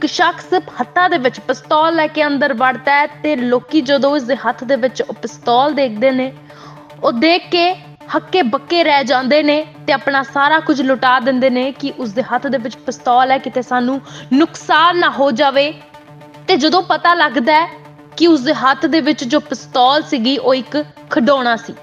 ਇੱਕ ਸ਼ਖਸ ਹੱਥਾਂ ਦੇ ਵਿੱਚ ਪਿਸਤੌਲ ਲੈ ਕੇ ਅੰਦਰ ਵੜਦਾ ਹੈ ਤੇ ਲੋਕੀ ਜਦੋਂ ਉਸ ਦੇ ਹੱਥ ਦੇ ਵਿੱਚ ਉਹ ਪਿਸਤੌਲ ਦੇਖਦੇ ਨੇ, ਉਹ ਦੇਖ ਕੇ ਹੱਕੇ ਬੱਕੇ ਰਹਿ ਜਾਂਦੇ ਨੇ ਤੇ ਆਪਣਾ ਸਾਰਾ ਕੁਝ ਲੁਟਾ ਦਿੰਦੇ ਨੇ ਕਿ ਉਸ ਦੇ ਹੱਥ ਦੇ ਵਿੱਚ ਪਿਸਤੌਲ ਹੈ, ਕਿਤੇ ਸਾਨੂੰ ਨੁਕਸਾਨ ਨਾ ਹੋ ਜਾਵੇ। ਤੇ ਜਦੋਂ ਪਤਾ ਲੱਗਦਾ ਹੈ ਕਿ ਉਸ ਦੇ ਹੱਥ ਦੇ ਵਿੱਚ ਜੋ ਪਿਸਤੌਲ ਸੀਗੀ, ਉਹ ਇੱਕ ਖਿਡੌਣਾ ਸੀ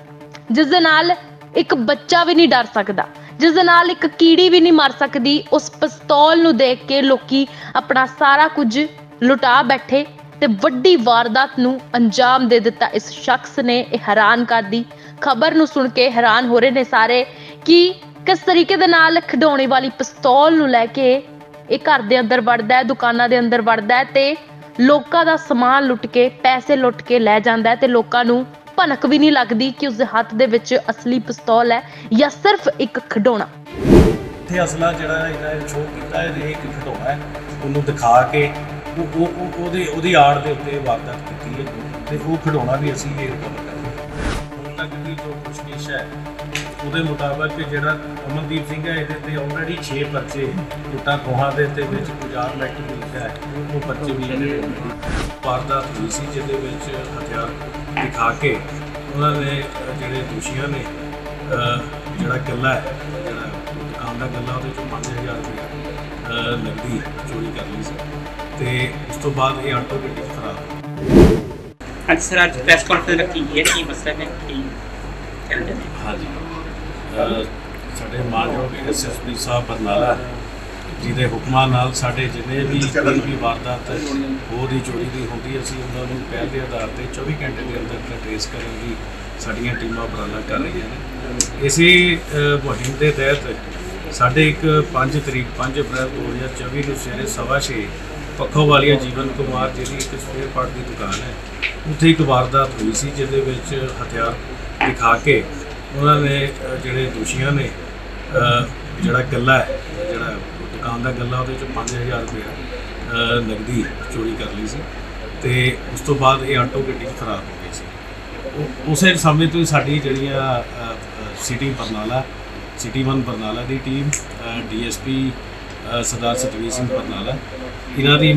ਜਿਸ ਦੇ ਨਾਲ ਇੱਕ ਬੱਚਾ ਵੀ ਨਹੀਂ ਡਰ ਸਕਦਾ। ਜਿਸ ਦੇ ਨਾਲ ਇੱਕ ਕੀੜੀ ਵੀ ਨਹੀਂ ਮਰ ਸਕਦੀ, ਉਸ ਪਿਸਤੌਲ ਨੂੰ ਦੇਖ ਕੇ ਲੋਕੀ ਆਪਣਾ ਸਾਰਾ ਕੁਝ ਲੁਟਾ ਬੈਠੇ ਤੇ ਵੱਡੀ ਵਾਰਦਾਤ ਨੂੰ ਅੰਜਾਮ ਦੇ ਦਿੱਤਾ। ਇਸ ਸ਼ਖਸ ਨੇ ਇਹ ਹੈਰਾਨ ਕਰਦੀ ਖਬਰ ਨੂੰ ਸੁਣ ਕੇ ਹੈਰਾਨ ਹੋ ਰਹੇ ਨੇ ਸਾਰੇ ਕਿ ਕਿਸ ਤਰੀਕੇ ਦੇ ਨਾਲ ਖਿਡੌਣੇ ਵਾਲੀ ਪਿਸਤੌਲ ਨੂੰ ਲੈ ਕੇ ਇਹ ਘਰ ਦੇ ਅੰਦਰ ਵੜਦਾ ਹੈ, ਦੁਕਾਨਾਂ ਦੇ ਅੰਦਰ ਵੜਦਾ ਹੈ ਤੇ ਲੋਕਾਂ ਦਾ ਸਮਾਨ ਲੁੱਟ ਕੇ, ਪੈਸੇ ਲੁੱਟ ਕੇ ਲੈ ਜਾਂਦਾ ਹੈ ਤੇ ਲੋਕਾਂ ਨੂੰ ਭਨਕ ਵੀ ਨਹੀਂ ਲੱਗਦੀ ਕਿ ਉਸ ਦੇ ਹੱਥ ਦੇ ਵਿੱਚ ਅਸਲੀ ਪਿਸਤੌਲ ਹੈ ਜਾਂ ਸਿਰਫ ਇੱਕ ਖਿਡੌਣਾ। ਇੱਥੇ ਅਸਲਾ ਜਿਹੜਾ ਇਹਦਾ ਸ਼ੋਅ ਕੀਤਾ ਹੈ, ਇਹ ਇੱਕ ਖਿਡੌਣਾ ਹੈ। ਉਹਨੂੰ ਦਿਖਾ ਕੇ ਉਹ ਉਹ ਉਹਦੇ, ਉਹਦੀ ਆੜ ਦੇ ਉੱਤੇ ਵਾਰਦਾਤ ਕੀਤੀ ਹੈ। ਤੇ ਉਹ ਖਿਡੌਣਾ ਵੀ ਅਸੀਂ ਇਹ ਰਿਕਵਰ ਕਰ ਹੁਣ ਤੱਕ ਦੀ ਜੋ ਪੁੱਛਗਿੱਛ ਹੈ, ਉਹਦੇ ਮੁਤਾਬਕ ਜਿਹੜਾ ਅਮਨਦੀਪ ਸਿੰਘ ਹੈ, ਇਹਦੇ ਤੇ ਆਲਰੇਡੀ 6 ਪਰਚੇ ਟੁੱਟਾ ਖੋਹਾਂ ਦੇ ਤੇ ਵਿੱਚ ਗੁਜਾਰ ਮੈਕਟ ਲਿਖਿਆ ਹੈ। ਉਹ ਪਰਚੇ ਵੀ ਇਹਦੇ ਵਾਰਦਾਤ ਹੋਈ ਸੀ, ਜਿਹਦੇ ਵਿੱਚ ਹਥਿਆਰ ਦਿਖਾ ਕੇ ਉਹਨਾਂ ਨੇ ਜਿਹੜੇ ਦੋਸ਼ੀਆਂ ਨੇ ਜਿਹੜਾ ਗੱਲਾ ਹੈ ਜਿਹੜਾ ਦੁਕਾਨ ਦਾ ਗੱਲਾ ਉਹਦੇ ਚੋਂ 5000 ਰੁਪਏ ਨਕਦੀ ਚੋਰੀ ਕਰ ਲਈ ਸੀ। ਤੇ ਉਸ ਤੋਂ ਬਾਅਦ ਇਹ ਆਟੋ ਗੱਡੀ ਗਏ। ਅੱਜ ਸਰ ਅੱਜ ਪ੍ਰੈਸ ਕਾਨਫਰੰਸ ਰੱਖੀ ਹੈ ਕੀ ਮਸਲਾ ਹੈ ਕੀ ਕਹਿੰਦੇ ਨੇ ਹਾਂਜੀ। ਸਾਡੇ ਮਾਨਯੋਗ ਐਸਐਸਪੀ ਸਾਹਿਬ ਬਰਨਾਲਾ ਜਿਹਦੇ ਹੁਕਮਾਂ ਨਾਲ ਸਾਡੇ ਜਿੰਨੇ ਵੀ ਕੋਈ ਵੀ ਵਾਰਦਾਤ ਉਹ ਦੀ ਚੋਰੀ ਦੀ ਹੁੰਦੀ ਅਸੀਂ ਉਹਨਾਂ ਨੂੰ ਪਹਿਲ ਦੇ ਆਧਾਰ ਤੇ 24 ਘੰਟੇ ਦੇ ਅੰਦਰ ਟ੍ਰੇਸ ਕਰਨ ਦੀ ਸਾਡੀਆਂ ਟੀਮਾਂ ਉਪਰਾਲਾ ਕਰ ਰਹੀਆਂ ਨੇ। ਇਸੇ ਮੁਹਿੰਮ ਦੇ ਤਹਿਤ ਸਾਡੇ ਇੱਕ 5 ਤਰੀਕ 5 ਅਪ੍ਰੈਲ 2024 ਨੂੰ ਸਵੇਰੇ ਸਵਾ ਛੇ ਪੱਖੋ ਵਾਲੀਆ ਜੀਵਨ ਕੁਮਾਰ ਜਿਹਦੀ ਇੱਕ ਸਪੇਅਰ ਪਾਰਟ ਦੀ ਦੁਕਾਨ ਹੈ ਉੱਥੇ ਇੱਕ ਵਾਰਦਾਤ ਹੋਈ ਸੀ ਜਿਹਦੇ ਵਿੱਚ ਹਥਿਆਰ ਦਿਖਾ ਕੇ ਉਹਨਾਂ ਨੇ ਜਿਹੜੇ ਦੋਸ਼ੀਆਂ ਨੇ ਜਿਹੜਾ ਗੱਲਾ ਹੈ ਜਿਹੜਾ ਦੁਕਾਨ ਦਾ ਗੱਲਾ ਉਹਦੇ ਚੋਂ 5000 ਰੁਪਏ ਅਹ, ਚੋਰੀ ਕਰ ਲਈ ਸੀ ਤੇ ਉਸ ਤੋਂ ਬਾਅਦ ਇਹ ਆਟੋ ਗੱਡੀ 'ਚ ਫਰਾਰ ਹੋ ਗਏ ਸੀ। ਉਹ- ਉਸੇ ਸਮੇਂ ਤੋਂ ਹੀ ਸਾਡੀ ਜਿਹੜੀਆਂ ਸਿਟੀ ਬਰਨਾਲਾ ਸਿਟੀ 1 ਬਰਨਾਲਾ ਦੀ ਟੀਮ ਡੀਐਸਪੀ ਸਰਦਾਰ ਸਤਵੀਰ ਸਿੰਘ ਬਰਨਾਲਾ ਇਹਨਾਂ ਦੀ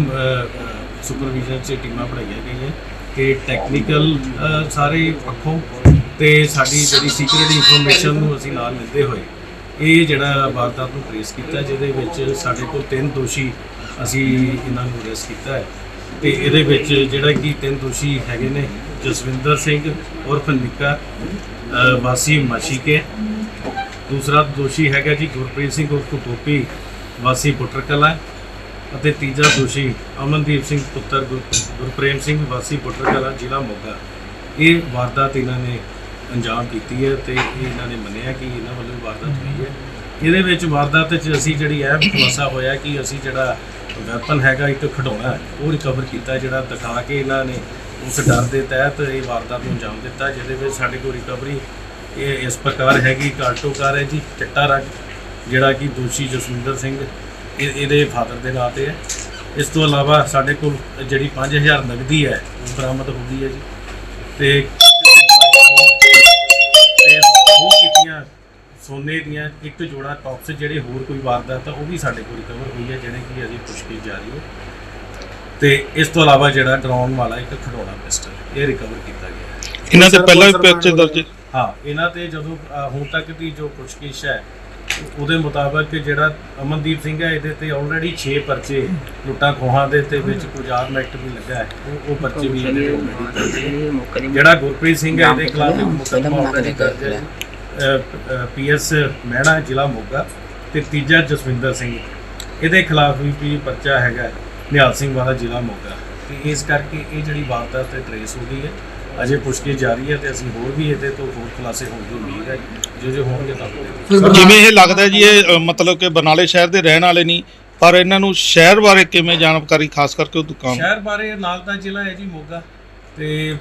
ਸੁਪਰਵਿਜ਼ਨ 'ਚ ਟੀਮਾਂ ਬਣਾਈਆਂ ਗਈਆਂ ਕਿ ਟੈਕਨੀਕਲ ਸਾਰੇ ਪੱਖੋਂ ਤੇ ਸਾਡੀ ਜਿਹੜੀ ਸੀਕ੍ਰੀਟ ਇਨਫੋਰਮੇਸ਼ਨ ਨੂੰ ਅਸੀਂ ਨਾਲ ਲੈਂਦੇ ਹੋਏ ਇਹ ਜਿਹੜਾ ਵਾਰਦਾਤ ਨੂੰ ਟ੍ਰੇਸ ਕੀਤਾ ਜਿਹਦੇ ਵਿੱਚ ਸਾਡੇ ਕੋਲ ਤਿੰਨ ਦੋਸ਼ੀ ਅਸੀਂ ਇਹਨਾਂ ਨੂੰ ਅਰੈਸਟ ਕੀਤਾ ਹੈ। ਤੇ ਇਹਦੇ ਵਿੱਚ ਜਿਹੜਾ ਕਿ ਤਿੰਨ ਦੋਸ਼ੀ ਹੈਗੇ ਨੇ, ਜਸਵਿੰਦਰ ਸਿੰਘ ਉਰਫ ਨਿੱਕਾ ਵਾਸੀ ਮਾਸ਼ੀਕੇ। ਦੂਸਰਾ ਦੋਸ਼ੀ ਹੈਗਾ ਜੀ ਗੁਰਪ੍ਰੀਤ ਸਿੰਘ ਉਰਫ ਗੋਪੀ, ਵਾਸੀ ਪੁੱਟਰ ਕਲਾਂ ਅਤੇ ਤੀਜਾ ਦੋਸ਼ੀ ਅਮਨਦੀਪ ਸਿੰਘ ਪੁੱਤਰ ਗੁਰ- ਗੁਰਪ੍ਰੇਮ ਸਿੰਘ, ਵਾਸੀ ਪੁੱਟਰ ਕਲਾਂ ਜ਼ਿਲ੍ਹਾ ਮੋਗਾ। ਇਹ ਵਾਰਦਾਤ ਇਹਨਾਂ ਨੇ ਅੰਜਾਮ ਕੀਤੀ ਹੈ ਤੇ ਇਹ ਇਹਨਾਂ ਨੇ ਮੰਨਿਆ ਕਿ ਇਹਨਾਂ ਵੱਲੋਂ ਵਾਰਦਾਤ ਹੋਈ ਹੈ। ਇਹਦੇ ਵਿੱਚ ਵਾਰਦਾਤ 'ਚ ਅਸੀਂ ਜਿਹੜੀ ਇਹ ਖੁਲਾਸਾ ਹੋਇਆ ਕਿ ਅਸੀਂ ਜਿਹੜਾ ਵੈਪਨ ਹੈਗਾ, ਇੱਕ ਖਿਡੌਣਾ ਉਹ ਰਿਕਵਰ ਕੀਤਾ, ਜਿਹੜਾ ਦਿਖਾ ਕੇ ਇਹਨਾਂ ਨੇ ਉਸ ਡਰ ਦੇ ਤਹਿਤ ਇਹ ਵਾਰਦਾਤ ਨੂੰ ਅੰਜਾਮ ਦਿੱਤਾ, ਜਿਹਦੇ ਵਿੱਚ ਸਾਡੇ ਕੋਲ ਰਿਕਵਰੀ ਇਹ ਇਸ ਪ੍ਰਕਾਰ ਹੈਗੀ, ਇੱਕ ਆਲਟੋ ਕਾਰ ਹੈ ਜੀ, ਚਿੱਟਾ ਰੰਗ, ਜਿਹੜਾ ਕਿ ਦੋਸ਼ੀ ਜਸਵਿੰਦਰ ਸਿੰਘ, ਇਹ ਇਹਦੇ ਫਾਦਰ ਦੇ ਨਾਂ ਤੇ ਹੈ। ਇਸ ਤੋਂ ਇਲਾਵਾ ਸਾਡੇ ਕੋਲ ਜਿਹੜੀ 5000 ਨਗਦੀ ਹੈ, ਉਹ ਬਰਾਮਦ ਹੋ ਗਈ ਹੈ ਜੀ। ਤੇ ਤੇ ਸੋਨੇ ਦੀਆਂ ਇੱਕ ਜੋੜਾ ਟੌਪਸ ਜਿਹੜੇ ਹੋਰ ਕੋਈ ਵਾਰਦਾਤ ਆ ਉਹ ਵੀ ਸਾਡੇ ਕੋਲ ਰਿਕਵਰ ਹੋਈ ਹੈ ਜਿਹੜੇ ਕਿ ਅਜੇ ਪੁੱਛਗਿੱਛ ਜਾਰੀ ਹੈ ਤੇ ਇਸ ਤੋਂ ਇਲਾਵਾ ਜਿਹੜਾ ਡਰਾਉਣ ਵਾਲਾ ਇੱਕ ਖਿਡੌਣਾ ਪਿਸਟਲ ਇਹ ਰਿਕਵਰ ਕੀਤਾ ਗਿਆ। ਇਹਨਾਂ ਤੇ ਪਹਿਲਾਂ ਵੀ ਪਰਚੇ ਦਰਜ ਹਾਂ ਇਹਨਾਂ ਤੇ ਜਦੋਂ ਅ, ਹੁਣ ਤੱਕ ਦੀ ਜੋ ਪੁੱਛਗਿੱਛ ਹੈ ਉਹਦੇ ਮੁਤਾਬਕ ਜਿਹੜਾ ਅਮਨਦੀਪ ਸਿੰਘ ਹੈ ਇਹਦੇ ਤੇ ਆਲਰੇਡੀ 6 ਪਰਚੇ ਲੁੱਟਾਂ ਖੋਹਾਂ ਦੇ ਤੇ ਵਿੱਚ ਕੁਜਾਰ ਐਕਟ ਵੀ ਲੱਗਾ ਹੈ। ਉਹ ਉਹ ਪਰਚੇ ਵੀ ਇਹਦੇ ਤੇ already ਦਰਜ ਹੈ। ਜਿਹੜਾ ਗੁਰਪ੍ਰੀਤ ਸਿੰਘ ਹੈ ਇਹਦੇ ਖਿਲਾਫ ਇੱਕ ਮੁਕੱਦਮਾ already ਦਰਜ ਹੈ। ਪੀਐਸ ਮਹਿਣਾ ਜ਼ਿਲ੍ਹਾ ਮੋਗਾ ਤੇ ਤੀਜਾ ਜਸਵਿੰਦਰ ਸਿੰਘ। ਇਹਦੇ ਖਿਲਾਫ ਵੀ ਪਰਚਾ ਹੈਗਾ ਨਿਹਾਲ ਸਿੰਘ ਵਾਲਾ ਜ਼ਿਲ੍ਹਾ ਮੋਗਾ। ਤੇ ਇਸ ਕਰਕੇ ਇਹ ਜਿਹੜੀ ਵਾਰਦਾਤ ਤੇ ਟਰੇਸ ਹੋ ਗਈ ਹੈ ਅਜੇ ਪੁੱਛਗਿੱਛ ਜਾਰੀ ਹੈ ਤੇ ਅਸੀਂ ਹੋਰ ਵੀ ਇਹਦੇ ਤੋਂ ਹੋਰ ਖੁਲਾਸੇ ਹੋਣ ਦੀ ਉਮੀਦ ਹੈ। ਜੋ ਜੋ ਹੋਣਗੇ ਤੁਹਾਨੂੰ ਜਿਵੇਂ ਇਹ ਲੱਗਦਾ ਜੀ ਇਹ ਮਤਲਬ ਕਿ ਬਰਨਾਲੇ ਸ਼ਹਿਰ ਦੇ ਰਹਿਣ ਵਾਲੇ ਨਹੀਂ ਪਰ ਇਹਨਾਂ ਨੂੰ ਸ਼ਹਿਰ ਬਾਰੇ ਕਿਵੇਂ ਜਾਣਕਾਰੀ ਖਾਸ ਕਰਕੇ ਉਹ ਦੁਕਾਨ? ਸ਼ਹਿਰ ਬਾਰੇ ਨਾਲ ਦਾ ਜ਼ਿਲ੍ਹਾ ਹੈ ਜੀ ਮੋਗਾ। ਤੇ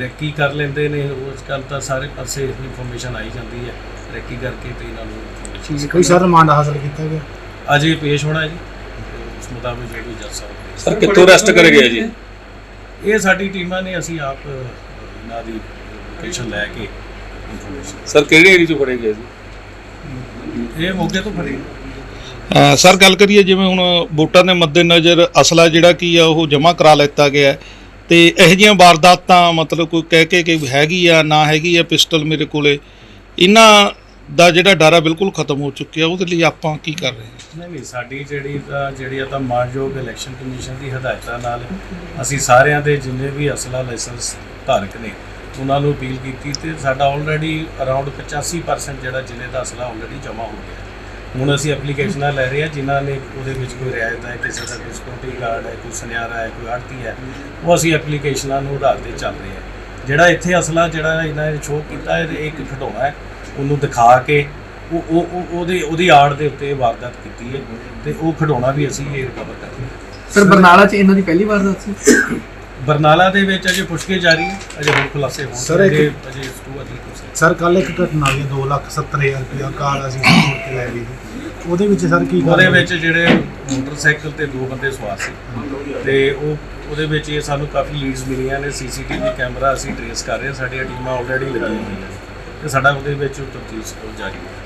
ਰੈਕੀ ਕਰ ਲੈਂਦੇ ਨੇ। ਅੱਜ ਕੱਲ੍ਹ ਤਾਂ ਸਾਰੇ ਪਾਸੇ ਇਨਫੋਰਮੇਸ਼ਨ ਆਈ ਜਾਂਦੀ ਹੈ। ਰੈਕੀ ਕਰਕੇ ਤੇ ਇਹਨਾਂ ਨੂੰ ਕੋਈ ਸਰ ਰਿਮਾਂਡ ਹਾਸਲ ਕੀਤਾ ਗਿਆ? ਅੱਜ ਇਹ ਪੇਸ਼ ਹੋਣਾ ਹੈ ਜੀ। ਤੇ ਉਸ ਮੁਤਾਬਕ ਜੋ ਵੀ ਜੱਜ ਸਾਹਿਬ ਸਰ ਕਿੱਥੋਂ ਅਰੈਸਟ ਕਰ ਗਿਆ ਜੀ? ਇਹ ਸਾਡੀ ਟੀਮਾਂ ਨੇ ਅਸੀਂ ਆਪ ਇਹਨਾਂ ਦੀ ਲੋਕੇਸ਼ਨ ਲੈ ਕੇ ਸਰ ਕਿਹੜੇ ਏਰੀਆ ਚੋਂ ਫੜੇ ਗਏ ਜੀ? ਇਹ ਮੋਗੇ ਤੋਂ ਫੜੇ। ਸਰ ਗੱਲ ਕਰੀਏ ਜਿਵੇਂ ਹੁਣ ਵੋਟਾਂ ਦੇ ਮੱਦੇਨਜ਼ਰ ਅਸਲਾ ਜਿਹੜਾ ਕੀ ਆ ਉਹ ਜਮ੍ਹਾਂ ਕਰਾ ਲਿੱਤਾ ਗਿਆ ਹੈ। ਤੇ ਇਹੋ ਜਿਹੀਆਂ ਵਾਰਦਾਤਾਂ ਮਤਲਬ ਕੋਈ ਕਹਿ ਕੇ ਕਿ ਹੈਗੀ ਆ, ਨਾ ਹੈਗੀ ਆ ਪਿਸਟਲ ਮੇਰੇ ਕੋਲੇ, ਇਹਨਾਂ ਦਾ ਜਿਹੜਾ ਡਰ ਆ ਬਿਲਕੁਲ ਖਤਮ ਹੋ ਚੁੱਕਿਆ, ਉਹਦੇ ਲਈ ਆਪਾਂ ਕੀ ਕਰ ਰਹੇ ਹਾਂ? ਨਹੀਂ ਨਹੀਂ, ਸਾਡੀ ਜਿਹੜੀ ਤਾਂ ਜਿਹੜੀ ਆ ਤਾਂ ਮਾਨਯੋਗ ਇਲੈਕਸ਼ਨ ਕਮਿਸ਼ਨ ਦੀ ਹਦਾਇਤਾਂ ਨਾਲ ਅਸੀਂ ਸਾਰਿਆਂ ਦੇ ਜਿੰਨੇ ਵੀ ਅਸਲਾ ਲਾਇਸੈਂਸ ਧਾਰਕ ਨੇ, ਉਹਨਾਂ ਨੂੰ ਅਪੀਲ ਕੀਤੀ ਤੇ ਸਾਡਾ ਆਲਰੇਡੀ ਅਰਾਊਂਡ 85% ਜਿਹੜਾ ਜ਼ਿਲ੍ਹੇ ਦਾ ਅਸਲਾ ਆਲਰੇਡੀ ਜਮ੍ਹਾਂ ਹੋ ਗਿਆ। ਹੁਣ ਅਸੀਂ ਐਪਲੀਕੇਸ਼ਨਾਂ ਲੈ ਰਹੇ ਹਾਂ, ਜਿਨ੍ਹਾਂ ਨੇ ਉਹਦੇ ਵਿੱਚ ਕੋਈ ਰਿਆਇਤ ਹੈ, ਕਿਸੇ ਦਾ ਕੋਈ ਸਿਕਿਉਰਿਟੀ ਗਾਰਡ ਹੈ, ਕੋਈ ਸੁਨਿਆਰਾ ਹੈ, ਕੋਈ ਆੜਤੀ ਹੈ, ਉਹ ਅਸੀਂ ਐਪਲੀਕੇਸ਼ਨਾਂ ਨੂੰ ਆਧਾਰ ਤੇ ਚੱਲ ਰਹੇ ਹਾਂ। ਜਿਹੜਾ ਇੱਥੇ ਅਸਲਾ, ਜਿਹੜਾ ਇਹਨਾਂ ਨੇ ਸ਼ੋਅ ਕੀਤਾ ਹੈ ਇਹ ਇੱਕ ਖਿਡੌਣਾ ਹੈ, ਉਹਨੂੰ ਦਿਖਾ ਕੇ ਉਹ ਉਹ ਉਹਦੇ, ਉਹਦੀ ਆੜ ਦੇ ਉੱਤੇ ਵਾਰਦਾਤ ਕੀਤੀ ਹੈ ਤੇ ਉਹ ਖਿਡੌਣਾ ਵੀ ਅਸੀਂ ਇਹ ਰਿਕਵਰ ਕਰ ਰਹੇ ਸਰ, ਬਰਨਾਲਾ 'ਚ ਇਹਨਾਂ ਦੀ ਪਹਿਲੀ ਵਾਰ ਸੀ? ਬਰਨਾਲਾ ਦੇ ਵਿੱਚ ਅਜੇ ਪੁੱਛਕੇ ਜਾਰੀ ਹੈ ਅਜੇ ਹੋਰ ਖੁਲਾਸੇ ਹੋਣ Sir, ਇੱਕ- ਅਜੇ ਅਜੇ ਇਸ ਤੋਂ ਨਹੀਂ। ਸਰ ਕੱਲ ਇੱਕ ਘਟਨਾ ਹੋਈ 270000 ਰੁਪਇਆ ਕਾਰ ਅਸੀਂ ਮੋੜ ਕੇ ਲੈ ਸੀ। ਉਹਦੇ ਵਿੱਚ ਸਰ ਕੀ ਗੱਲ ਉਹਦੇ ਹੋਈ? ਵਿੱਚ ਜਿਹੜੇ ਮੋਟਰਸਾਈਕਲ ਤੇ ਦੋ ਬੰਦੇ ਸਵਾਰ ਸੀ ਤੇ ਉਹ ਉਹਦੇ ਵਿੱਚ ਇਹ ਸਾਨੂੰ ਕਾਫੀ ਲੀਡਸ ਮਿਲੀਆਂ ਨੇ ਸੀਸੀਟੀਵੀ ਕੈਮਰਾ ਅਸੀਂ ਟ੍ਰੇਸ ਕਰ ਰਹੇ ਹਾਂ ਸਾਡੀਆਂ ਟੀਮਾਂ ਆਲਰੇਡੀ ਲੱਗੀਆਂ ਹੋਈਆਂ ਨੇ ਤੇ ਸਾਡਾ ਉਹਦੇ ਵਿੱਚ ਤਫਤੀਸ਼ ਜਾਰੀ ਹੈ